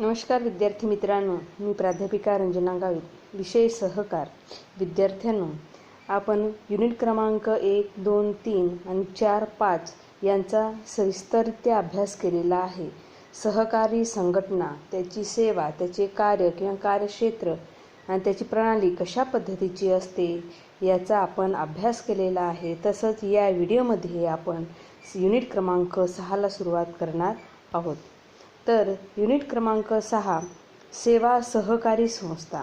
नमस्कार विद्यार्थी मित्रांनो मी प्राध्यापिका रंजना गावित विषय सहकार. विद्यार्थ्यांनो आपण युनिट क्रमांक एक दोन तीन आणि चार पाच यांचा सविस्तररित्या अभ्यास केलेला आहे. सहकारी संघटना त्याची सेवा त्याचे कार्य किंवा कार्यक्षेत्र आणि त्याची प्रणाली कशा पद्धतीची असते याचा आपण अभ्यास केलेला आहे. तसंच या व्हिडिओमध्ये आपण युनिट क्रमांक सहाला सुरुवात करणार आहोत. तर युनिट क्रमांक सहा सेवा सहकारी संस्था.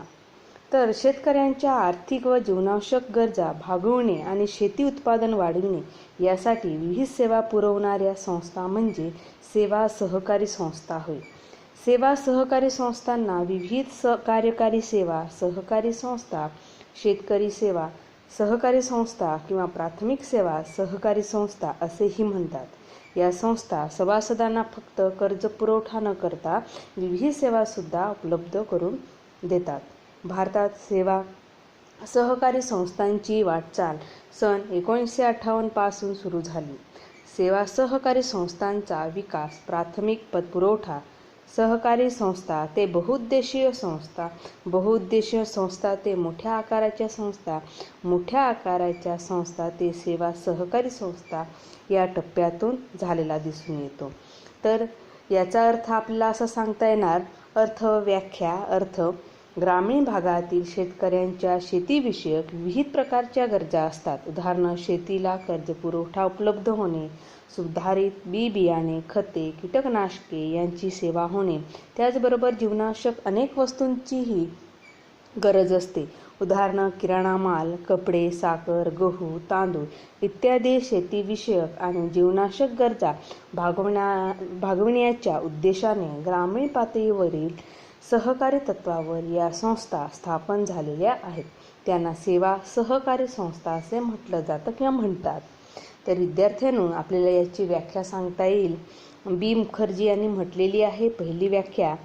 तर शेतकऱ्यांच्या आर्थिक व जीवनावश्यक गरजा भागवणे आणि शेती उत्पादन वाढविणे यासाठी विविध सेवा पुरवणाऱ्या संस्था म्हणजे सेवा सहकारी संस्था होय. सेवा सहकारी संस्थांना विविध स कार्यकारी सेवा सहकारी संस्था शेतकरी सेवा सहकारी संस्था किंवा प्राथमिक सेवा सहकारी संस्था असेही म्हणतात. या संस्था सभासदांना फक्त कर्ज पुरवठा न करता विविध सेवासुद्धा उपलब्ध करून देतात. भारतात सेवा सहकारी संस्थांची वाटचाल सन एकोणीसशे अठ्ठावन्नपासून सुरू झाली. सेवा सहकारी संस्थांचा विकास प्राथमिक पतपुरवठा सहकारी संस्था ते बहुउद्देशीय संस्था बहुउद्देशीय संस्था ते मोठ्या आकाराच्या संस्था मोठ्या आकाराच्या संस्था ते सेवा सहकारी संस्था या टप्प्यातून झालेला दिसून येतो. तर याचा अर्थ आपल्याला असं सांगता येणार अर्थ व्याख्या अर्थ ग्रामीण भागातील शेतकऱ्यांच्या शेतीविषयक विविध प्रकारच्या गरजा असतात. उदाहरण शेतीला कर्ज पुरवठा उपलब्ध होणे सुधारित बी बियाणे खते कीटकनाशके यांची सेवा होणे त्याचबरोबर जीवनावश्यक अनेक वस्तूंचीही गरज असते. उदाहरण किराणा माल कपडे साखर गहू तांदूळ इत्यादी शेतीविषयक आणि जीवनाशक गरजा भागवण्या भागविण्याच्या उद्देशाने ग्रामीण पातळीवरील सहकारी तत्वावर या संस्था स्थापन झालेल्या आहेत. त्यांना सेवा सहकारी संस्था असे म्हटलं जातं किंवा म्हणतात. तर विद्यार्थ्यांनो आपल्याला याची व्याख्या सांगता येईल. बी मुखर्जी यांनी म्हटलेली आहे पहिली व्याख्या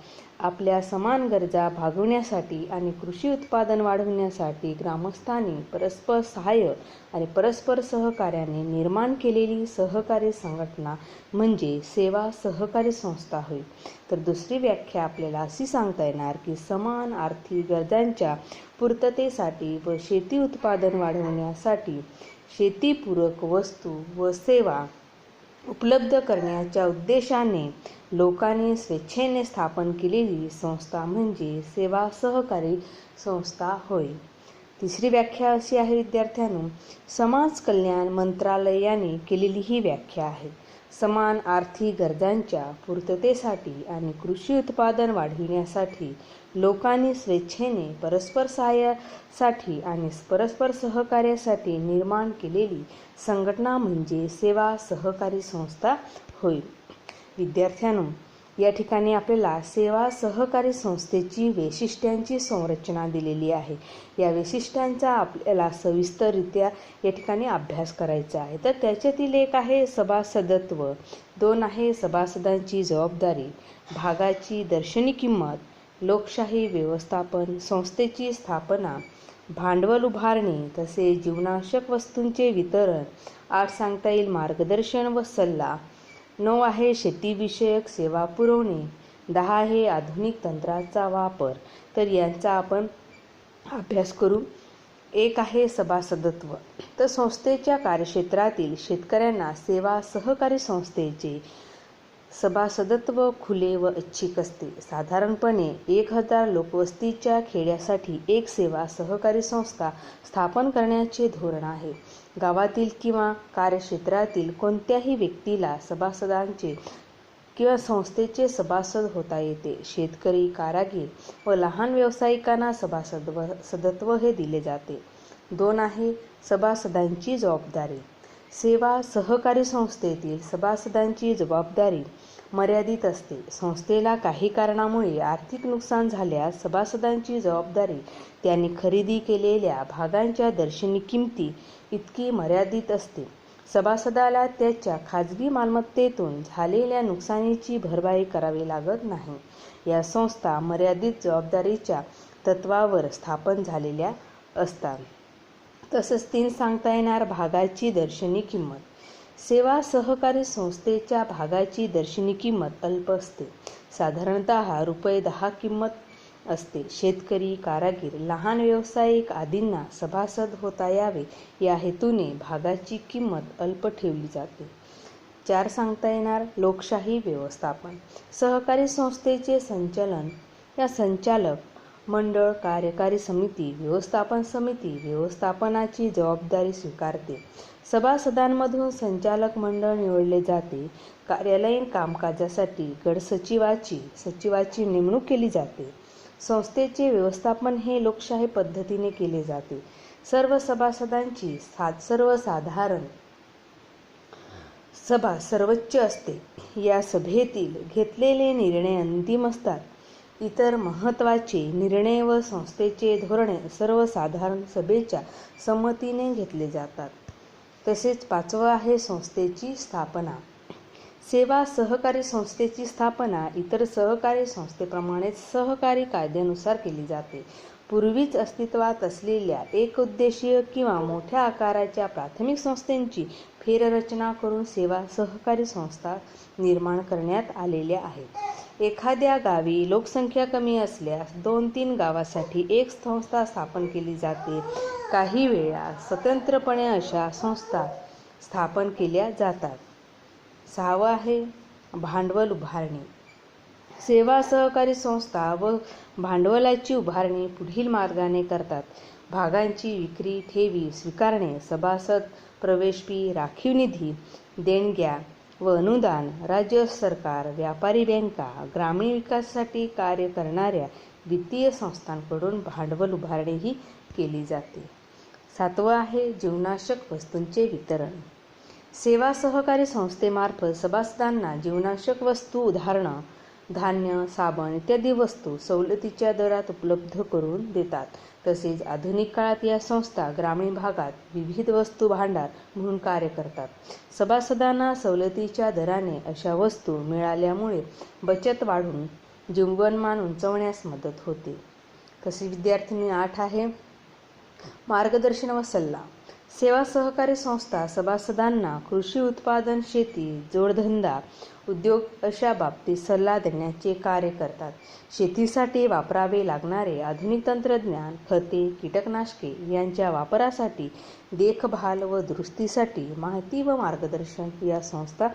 आपल्या समान गरजा भागवण्यासाठी आणि कृषी उत्पादन वाढवण्यासाठी ग्रामस्थांनी परस्पर सहाय्य आणि परस्पर सहकार्याने निर्माण केलेली सहकार्य संघटना म्हणजे सेवा सहकारी संस्था होय. तर दुसरी व्याख्या आपल्याला अशी सांगता येणार की समान आर्थिक गरजांच्या पूर्ततेसाठी व शेती उत्पादन वाढवण्यासाठी शेतीपूरक वस्तू व सेवा उपलब्ध करण्याच्या उद्देशाने लोकांनी स्वेच्छेने स्थापन केलेली संस्था म्हणजे सेवा सहकारी संस्था होय. तिसरी व्याख्या अशी आहे विद्यार्थ्यांनो. समाज कल्याण मंत्रालयाने केलेली ही व्याख्या आहे. समान आर्थिक गरजांच्या पूर्ततेसाठी आणि कृषी उत्पादन वाढविण्यासाठी लोकांनी स्वेच्छेने परस्पर सहाय्यासाठी आणि परस्पर सहकार्यासाठी निर्माण केलेली संघटना म्हणजे सेवा सहकारी संस्था होय. विद्यार्थ्यांनो या ठिकाणी आपल्याला सेवा सहकारी संस्थेची वैशिष्ट्यांची संरचना दिलेली आहे. या वैशिष्ट्यांचा आपल्याला सविस्तररित्या या ठिकाणी अभ्यास करायचा आहे. तर त्याच्यातील एक आहे सभासदत्व. दोन आहे सभासदांची जबाबदारी. भागाची दर्शनी किंमत. लोकशाही व्यवस्थापन संस्थेची स्थापना भांडवल उभारणी तसेच जीवनावश्यक वस्तूंचे वितरण आठ सांगता येईल मार्गदर्शन व सल्ला नऊ आहे शेतीविषयक सेवा पुरवणे दहा आहे आधुनिक तंत्राचा वापर. तर यांचा आपण अभ्यास करू. एक आहे सभासदत्व. तर संस्थेच्या कार्यक्षेत्रातील शेतकऱ्यांना सेवा सहकारी संस्थेचे सभासदत्व खुले व ऐच्छिक असते. साधारणपणे एक हजार लोकवस्तीच्या खेड्यासाठी एक सेवा सहकारी संस्था स्थापन करण्याचे धोरण आहे. गावातील किंवा कार्यक्षेत्रातील कोणत्याही व्यक्तीला सभासदांचे किंवा संस्थेचे सभासद होता येते. शेतकरी कारागीर व लहान व्यावसायिकांना सभासदव सदत्व हे दिले जाते. दोन आहे सभासदांची जबाबदारी. सेवा सहकारी संस्थेतील सभासदांची जबाबदारी मर्यादित असते. संस्थेला काही कारणामुळे आर्थिक नुकसान झाल्यास सभासदांची जबाबदारी त्यांनी खरेदी केलेल्या भागांच्या दर्शनी किमती इतकी मर्यादित असते. सभासदाला त्याच्या खाजगी मालमत्तेतून झालेल्या नुकसानीची भरपाई करावी लागत नाही. या संस्था मर्यादित जबाबदारीच्या तत्वावर स्थापन झालेल्या असतात. तसंच तीन सांगता येणार भागाची दर्शनी किंमत. सेवा सहकारी संस्थेच्या भागाची दर्शनी किंमत अल्प असते. साधारणतः रुपये दहा किंमत असते. शेतकरी कारागीर लहान व्यावसायिक आदींना सभासद होता यावे. या हेतूने भागाची किंमत अल्प ठेवली जाते. चार सांगता येणार लोकशाही व्यवस्थापन. सहकारी संस्थेचे संचालन. या संचालक मंडळ कार्यकारी समिती व्यवस्थापन समिती व्यवस्थापनाची जबाबदारी स्वीकारते. सभासदांमधून संचालक मंडळ निवडले जाते. कार्यालयीन कामकाजासाठी गडसचिवाची सचिवाची नेमणूक केली जाते. संस्थेचे व्यवस्थापन हे लोकशाही पद्धतीने केले जाते. सर्व सभासदांची सा सर्वसाधारण सभा सर्वोच्च असते. या सभेतील घेतलेले निर्णय अंतिम असतात. इतर महत्त्वाचे निर्णय व संस्थेचे धोरणे सर्वसाधारण सभेच्या संमतीने घेतले जातात. तसेच पाचवं आहे संस्थेची स्थापना. सेवा सहकारी संस्थेची स्थापना इतर सहकारी संस्थेप्रमाणेच सहकारी कायद्यानुसार केली जाते. पूर्वीच अस्तित्वात असलेल्या एक उद्देशीय किंवा मोठ्या आकाराच्या प्राथमिक संस्थांची फेररचना करून सेवा सहकारी संस्था निर्माण करण्यात आलेल्या आहेत. एखाद्या गावी लोकसंख्या कमी असल्यास दोन तीन गावासाठी एक संस्था स्थापन केली जाते. काही वेळा स्वतंत्रपणे अशा संस्था स्थापन केल्या जातात. सहावं आहे भांडवल उभारणी. सेवा सहकारी संस्था व भांडवलाची उभारणी पुढील मार्गाने करतात. भागांची विक्री ठेवी स्वीकारणे सभासद प्रवेश फी राखीव निधी देणग्या व अनुदान राज्य सरकार व्यापारी बँका ग्रामीण विकासासाठी कार्य करणाऱ्या वित्तीय संस्थांकडून भांडवल उभारणीही केली जाते. सातवं आहे जीवनाशक वस्तूंचे वितरण. सेवा सहकारी संस्थेमार्फत सभासदांना जीवनाशक वस्तू उदाहरणं धान्य साबण इत्यादी वस्तू सवलतीच्या दरात उपलब्ध करून देतात. तसेच आधुनिक काळात या संस्था ग्रामीण भागात विविध वस्तू भांडार म्हणून कार्य करतात. सभासदांना सवलतीच्या दराने अशा वस्तू मिळाल्यामुळे बचत वाढून जीवनमान उंचवण्यास मदत होते. तसे विद्यार्थिनी आठ आहे. मार्गदर्शन व सल्ला. सेवा सहकारी संस्था सभासदांना कृषी उत्पादन शेती जोडधंदा उद्योग अशा बाबतीत सल्ला देण्याचे कार्य करतात. शेतीसाठी वापरावे लागणारे आधुनिक तंत्रज्ञान खते कीटकनाशके यांच्या वापरासाठी देखभाल व दुरुस्तीसाठी माहिती व मार्गदर्शन या संस्था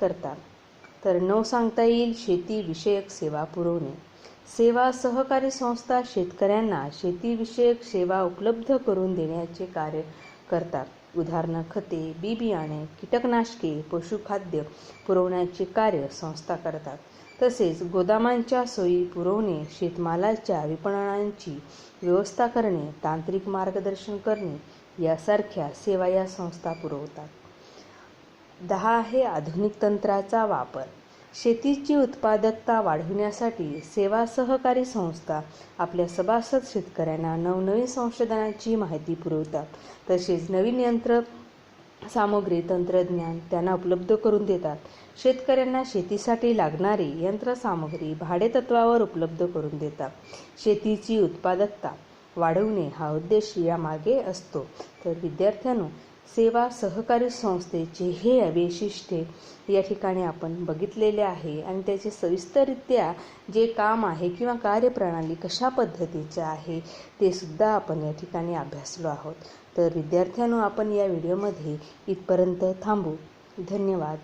करतात. तर न सांगता येईल शेतीविषयक सेवा पुरवणे. सेवा सहकारी संस्था शेतकऱ्यांना शेतीविषयक सेवा उपलब्ध करून देण्याचे कार्य करतात. उदाहरण खते बी बियाणे कीटकनाशके पशुखाद्य पुरवण्याचे कार्य संस्था करतात. तसेच गोदामांच्या सोयी पुरवणे शेतमालाच्या विपणनांची व्यवस्था करणे तांत्रिक मार्गदर्शन करणे यासारख्या सेवा या संस्था पुरवतात. दहा आहे आधुनिक तंत्राचा वापर. शेतीची उत्पादकता वाढविण्यासाठी सेवा सहकारी संस्था आपल्या सभासद शेतकऱ्यांना नवनवीन संशोधनाची माहिती पुरवतात. तसेच नवीन यंत्र सामग्री तंत्रज्ञान त्यांना उपलब्ध करून देतात. शेतकऱ्यांना शेतीसाठी लागणारी यंत्रसामग्री भाडेतत्वावर उपलब्ध करून देतात. शेतीची उत्पादकता वाढवणे हा उद्देश यामागे असतो. तर विद्यार्थ्यांनो सेवा सहकारी संस्थेचे हे वैशिष्ट्ये या ठिकाणी आपण बघितलेले आहे. आणि त्याचे सविस्तररित्या जे काम आहे किंवा कार्यप्रणाली कशा पद्धतीचे आहे ते सुद्धा आपण या ठिकाणी अभ्यासलो आहोत. तर विद्यार्थ्यांनो आपण या व्हिडिओमध्ये इथपर्यंत थांबू. धन्यवाद.